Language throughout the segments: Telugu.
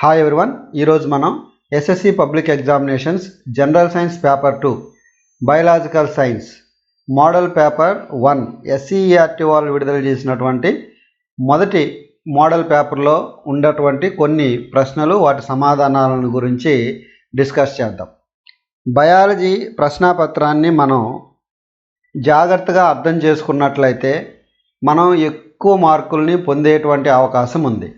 హాయ్ ఎవరివన్ ఈరోజు మనం SSC public examinations general science paper two biological science model paper one SCERT వాళ్ళు విడుదల చేసినటువంటి మొదటి మోడల్ పేపర్లో ఉన్నటువంటి కొన్ని ప్రశ్నలు వాటి సమాధానాలను గురించి డిస్కస్ చేద్దాం. బయాలజీ ప్రశ్నాపత్రాన్ని మనం జాగ్రత్తగా అర్థం చేసుకున్నట్లయితే మనం ఎక్కువ మార్కుల్ని పొందేటువంటి అవకాశం ఉంది.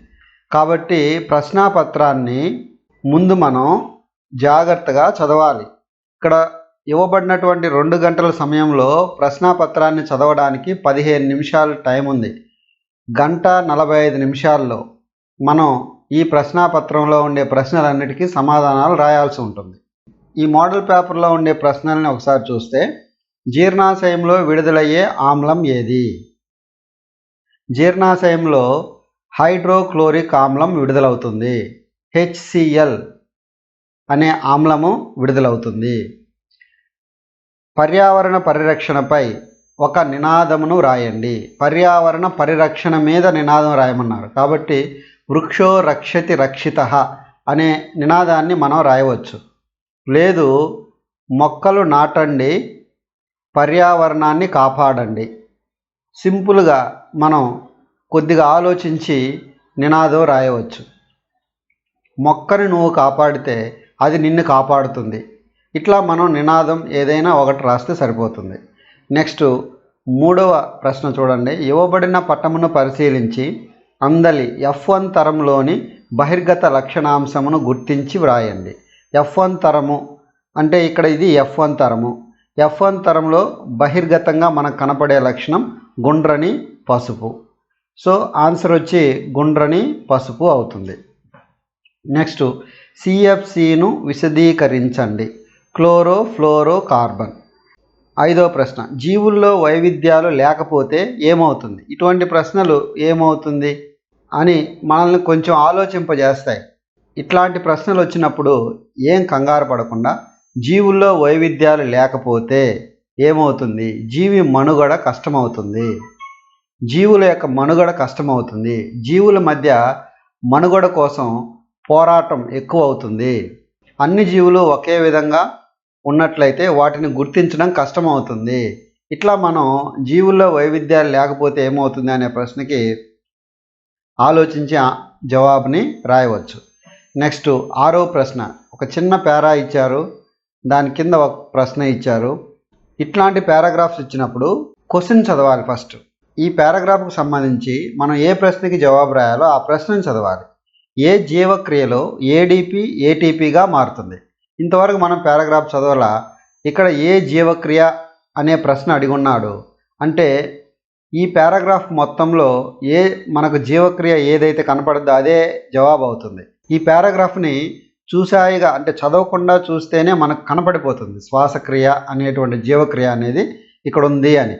కాబట్టి ప్రశ్నాపత్రాన్ని ముందు మనం జాగ్రత్తగా చదవాలి. ఇక్కడ ఇవ్వబడినటువంటి రెండు గంటల సమయంలో ప్రశ్నాపత్రాన్ని చదవడానికి పదిహేను నిమిషాలు టైం ఉంది. గంట నలభై ఐదు నిమిషాల్లో మనం ఈ ప్రశ్నాపత్రంలో ఉండే ప్రశ్నలన్నిటికీ సమాధానాలు రాయాల్సి ఉంటుంది. ఈ మోడల్ పేపర్లో ఉండే ప్రశ్నల్ని ఒకసారి చూస్తే జీర్ణాశయంలో విడుదలయ్యే ఆమ్లం ఏది? జీర్ణాశయంలో హైడ్రోక్లోరిక్ ఆమ్లం విడుదలవుతుంది హెచ్సిఎల్ అనే ఆమ్లము విడుదలవుతుంది. పర్యావరణ పరిరక్షణపై ఒక నినాదమును రాయండి. పర్యావరణ పరిరక్షణ మీద నినాదం రాయమన్నారు. కాబట్టి వృక్షో రక్షతి రక్షిత అనే నినాదాన్ని మనం రాయవచ్చు. లేదు మొక్కలు నాటండి పర్యావరణాన్ని కాపాడండి. సింపుల్గా మనం కొద్దిగా ఆలోచించి నినాదం రాయవచ్చు. మొక్కని నువ్వు కాపాడితే అది నిన్ను కాపాడుతుంది. ఇట్లా మనం నినాదం ఏదైనా ఒకటి రాస్తే సరిపోతుంది. నెక్స్ట్ మూడవ ప్రశ్న చూడండి. ఇవ్వబడిన పట్టమును పరిశీలించి అందలి ఎఫ్ వన్ తరంలోని బహిర్గత లక్షణాంశమును గుర్తించి వ్రాయండి. ఎఫ్ వన్ తరము అంటే ఇక్కడ ఇది ఎఫ్ వన్ తరము. ఎఫ్ వన్ తరంలో బహిర్గతంగా మనకు కనపడే లక్షణం గుండ్రని పసుపు. సో ఆన్సర్ వచ్చి గుండ్రని పసుపు అవుతుంది. నెక్స్ట్ సిఎఫ్సిను విశదీకరించండి క్లోరో ఫ్లోరో కార్బన్ ఐదో ప్రశ్న జీవుల్లో వైవిధ్యాలు లేకపోతే ఏమవుతుంది? ఇటువంటి ప్రశ్నలు ఏమవుతుంది? అని మనల్ని కొంచెం ఆలోచింపజేస్తాయి. ఇట్లాంటి ప్రశ్నలు వచ్చినప్పుడు ఏం కంగారు పడకుండా జీవుల్లో వైవిధ్యాలు లేకపోతే ఏమవుతుంది? జీవి మనుగడ కష్టమవుతుంది. జీవుల యొక్క మనుగడ కష్టమవుతుంది. జీవుల మధ్య మనుగడ కోసం పోరాటం ఎక్కువ అవుతుంది అన్ని జీవులు ఒకే విధంగా ఉన్నట్లయితే వాటిని గుర్తించడం కష్టమవుతుంది. ఇట్లా మనం జీవుల్లో వైవిధ్యాలు లేకపోతే ఏమవుతుంది అనే ప్రశ్నకి ఆలోచించి జవాబుని రాయవచ్చు. నెక్స్ట్ ఆరో ప్రశ్న. ఒక చిన్న పేరా ఇచ్చారు. దాని కింద ఒక ప్రశ్న ఇచ్చారు. ఇట్లాంటి పారాగ్రాఫ్స్ ఇచ్చినప్పుడు క్వశ్చన్ చదవాలి ఫస్ట్. ఈ పారాగ్రాఫ్కు సంబంధించి మనం ఏ ప్రశ్నకి జవాబు రాయాలో ఆ ప్రశ్నను చదవాలి. ఏ జీవక్రియలో ఏడిపి ఏటీపీగా మారుతుంది? ఇంతవరకు మనం పారాగ్రాఫ్ చదవాల ఇక్కడ ఏ జీవక్రియ అనే ప్రశ్న అడిగున్నాడు అంటే ఈ పారాగ్రాఫ్ మొత్తంలో ఏ మనకు జీవక్రియ ఏదైతే కనపడుద్దో అదే జవాబు అవుతుంది. ఈ పారాగ్రాఫ్ని చూసాయిగా అంటే చదవకుండా చూస్తేనే మనకు కనపడిపోతుంది. శ్వాసక్రియ అనేటువంటి జీవక్రియ అనేది ఇక్కడ ఉంది అని.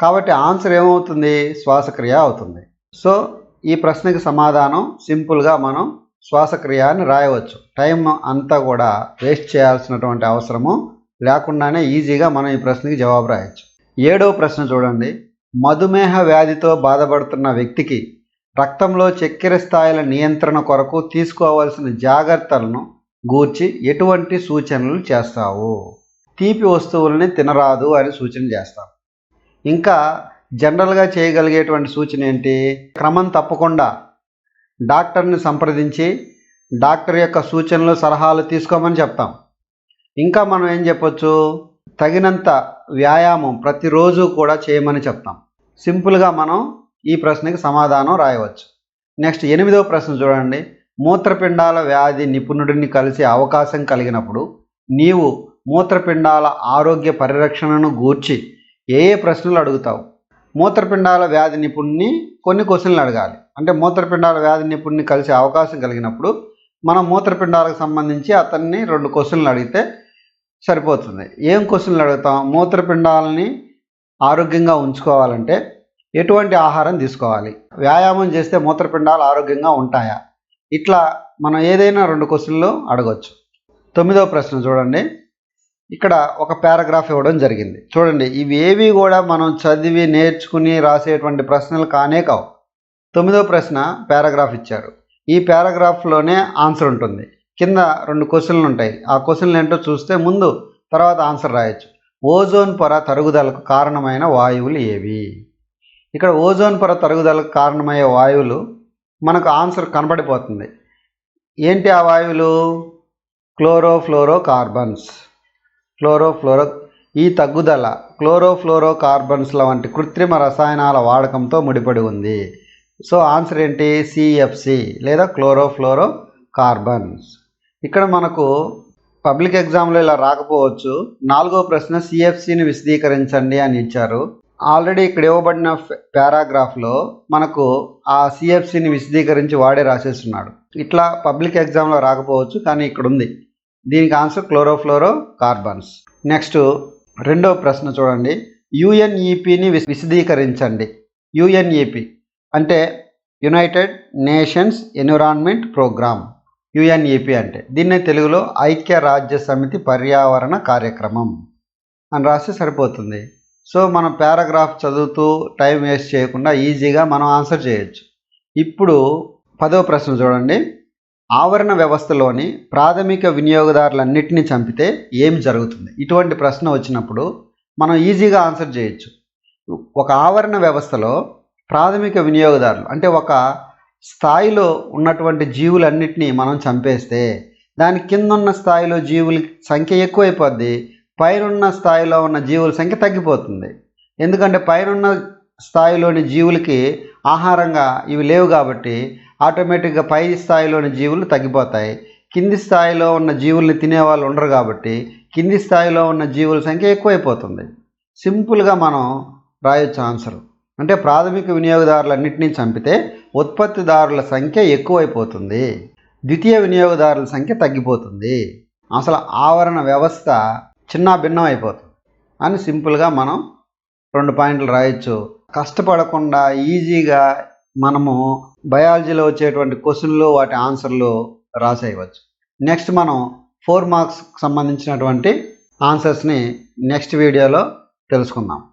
కాబట్టి ఆన్సర్ ఏమవుతుంది? శ్వాసక్రియ అవుతుంది. సో ఈ ప్రశ్నకి సమాధానం సింపుల్గా మనం శ్వాసక్రియ అని రాయవచ్చు. టైం అంతా కూడా వేస్ట్ చేయాల్సినటువంటి అవసరము లేకుండానే ఈజీగా మనం ఈ ప్రశ్నకి జవాబు రాయొచ్చు. ఏడవ ప్రశ్న చూడండి. మధుమేహ వ్యాధితో బాధపడుతున్న వ్యక్తికి రక్తంలో చక్కెర స్థాయిల నియంత్రణ కొరకు తీసుకోవాల్సిన జాగ్రత్తలను గూర్చి ఎటువంటి సూచనలు చేస్తావు? తీపి వస్తువుల్ని తినరాదు అని సూచన చేస్తాం. ఇంకా జనరల్గా చేయగలిగేటువంటి సూచన ఏంటి? క్రమం తప్పకుండా డాక్టర్ని సంప్రదించి డాక్టర్ యొక్క సూచనలు సలహాలు తీసుకోమని చెప్తాం. ఇంకా మనం ఏం చెప్పొచ్చు? తగినంత వ్యాయామం ప్రతిరోజు కూడా చేయమని చెప్తాం. సింపుల్గా మనం ఈ ప్రశ్నకి సమాధానం రాయవచ్చు. నెక్స్ట్ ఎనిమిదవ ప్రశ్న చూడండి. మూత్రపిండాల వ్యాధి నిపుణుడిని కలిసే అవకాశం కలిగినప్పుడు నీవు మూత్రపిండాల ఆరోగ్య పరిరక్షణను గూర్చి ఏ ఏ ప్రశ్నలు అడుగుతావు? మూత్రపిండాల వ్యాధి నిపుణుని కొన్ని క్వశ్చన్లు అడగాలి. అంటే మూత్రపిండాల వ్యాధి నిపుణుని కలిసే అవకాశం కలిగినప్పుడు మనం మూత్రపిండాలకు సంబంధించి అతన్ని రెండు క్వశ్చన్లు అడిగితే సరిపోతుంది. ఏం క్వశ్చన్లు అడుగుతాం? మూత్రపిండాలని ఆరోగ్యంగా ఉంచుకోవాలంటే ఎటువంటి ఆహారం తీసుకోవాలి? వ్యాయామం చేస్తే మూత్రపిండాలు ఆరోగ్యంగా ఉంటాయా? ఇట్లా మనం ఏదైనా రెండు క్వశ్చన్లు అడగవచ్చు తొమ్మిదవ ప్రశ్న చూడండి. ఇక్కడ ఒక పారాగ్రాఫ్ ఇవ్వడం జరిగింది. చూడండి ఇవి ఏవి కూడా మనం చదివి నేర్చుకుని రాసేటువంటి ప్రశ్నలు కానే కావు. తొమ్మిదో ప్రశ్న పారాగ్రాఫ్ ఇచ్చారు. ఈ పారాగ్రాఫ్లోనే ఆన్సర్ ఉంటుంది. కింద రెండు క్వశ్చన్లు ఉంటాయి. ఆ క్వశ్చన్లు ఏంటో చూస్తే ముందు తర్వాత ఆన్సర్ రాయొచ్చు. ఓజోన్ పొర తరుగుదలకు కారణమైన వాయువులు ఏవి? ఇక్కడ ఓజోన్ పొర తరుగుదలకు కారణమయ్యే వాయువులు మనకు ఆన్సర్ కనబడిపోతుంది. ఏంటి ఆ వాయువులు? Chlorofluoro carbons. క్లోరోఫ్లోరో ఈ తగ్గుదల క్లోరోఫ్లోరో కార్బన్స్ల వంటి కృత్రిమ రసాయనాల వాడకంతో ముడిపడి ఉంది. సో ఆన్సర్ ఏంటి? సిఎఫ్సి లేదా క్లోరోఫ్లోరో కార్బన్స్ ఇక్కడ మనకు పబ్లిక్ ఎగ్జామ్లో ఇలా రాకపోవచ్చు. నాలుగో ప్రశ్న సిఎఫ్సిని విశదీకరించండి అని ఇచ్చారు. ఆల్రెడీ ఇక్కడ ఇవ్వబడిన పారాగ్రాఫ్లో మనకు ఆ సిఎఫ్సిని విశదీకరించి వాడే రాసేస్తున్నాడు. ఇట్లా పబ్లిక్ ఎగ్జామ్లో రాకపోవచ్చు కానీ ఇక్కడ ఉంది దీనికి ఆన్సర్ క్లోరోఫ్లోరో కార్బన్స్ నెక్స్ట్ రెండవ ప్రశ్న చూడండి. యుఎన్ఈపిని విశదీకరించండి. యుఎన్ఈపి అంటే United Nations environment programme UNEP అంటే దీన్నే తెలుగులో ఐక్య రాజ్య సమితి పర్యావరణ కార్యక్రమం అని రాస్తే సరిపోతుంది. సో మనం పారాగ్రాఫ్ చదువుతూ టైం వేస్ట్ చేయకుండా ఈజీగా మనం ఆన్సర్ చేయొచ్చు. ఇప్పుడు పదవ ప్రశ్న చూడండి. ఆవరణ వ్యవస్థలోని ప్రాథమిక వినియోగదారులన్నింటినీ చంపితే ఏమి జరుగుతుంది? ఇటువంటి ప్రశ్న వచ్చినప్పుడు మనం ఈజీగా ఆన్సర్ చేయొచ్చు. ఒక ఆవరణ వ్యవస్థలో ప్రాథమిక వినియోగదారులు అంటే ఒక స్థాయిలో ఉన్నటువంటి జీవులన్నింటినీ మనం చంపేస్తే దాని కింద ఉన్న స్థాయిలో జీవుల సంఖ్య ఎక్కువైపోద్ది పైనున్న స్థాయిలో ఉన్న జీవుల సంఖ్య తగ్గిపోతుంది. ఎందుకంటే పైనున్న స్థాయిలోని జీవులకి ఆహారంగా ఇవి లేవు కాబట్టి ఆటోమేటిక్గా పై స్థాయిలోని జీవులు తగ్గిపోతాయి. కింది స్థాయిలో ఉన్న జీవుల్ని తినేవాళ్ళు ఉండరు కాబట్టి కింది స్థాయిలో ఉన్న జీవుల సంఖ్య ఎక్కువైపోతుంది. సింపుల్గా మనం రాయొచ్చు ఆన్సర్. అంటే ప్రాథమిక వినియోగదారులన్నింటినీ చంపితే ఉత్పత్తిదారుల సంఖ్య ఎక్కువైపోతుంది. ద్వితీయ వినియోగదారుల సంఖ్య తగ్గిపోతుంది. అసలు ఆవరణ వ్యవస్థ చిన్న భిన్నం అయిపోతుంది అని సింపుల్గా మనం రెండు పాయింట్లు రాయొచ్చు. కష్టపడకుండా ఈజీగా మనము బయాలజీలో వచ్చేటువంటి క్వశ్చన్లు వాటి ఆన్సర్లు రాసేయవచ్చు. నెక్స్ట్ మనం ఫోర్ మార్క్స్ సంబంధించినటువంటి ఆన్సర్స్ని నెక్స్ట్ వీడియోలో తెలుసుకుందాం.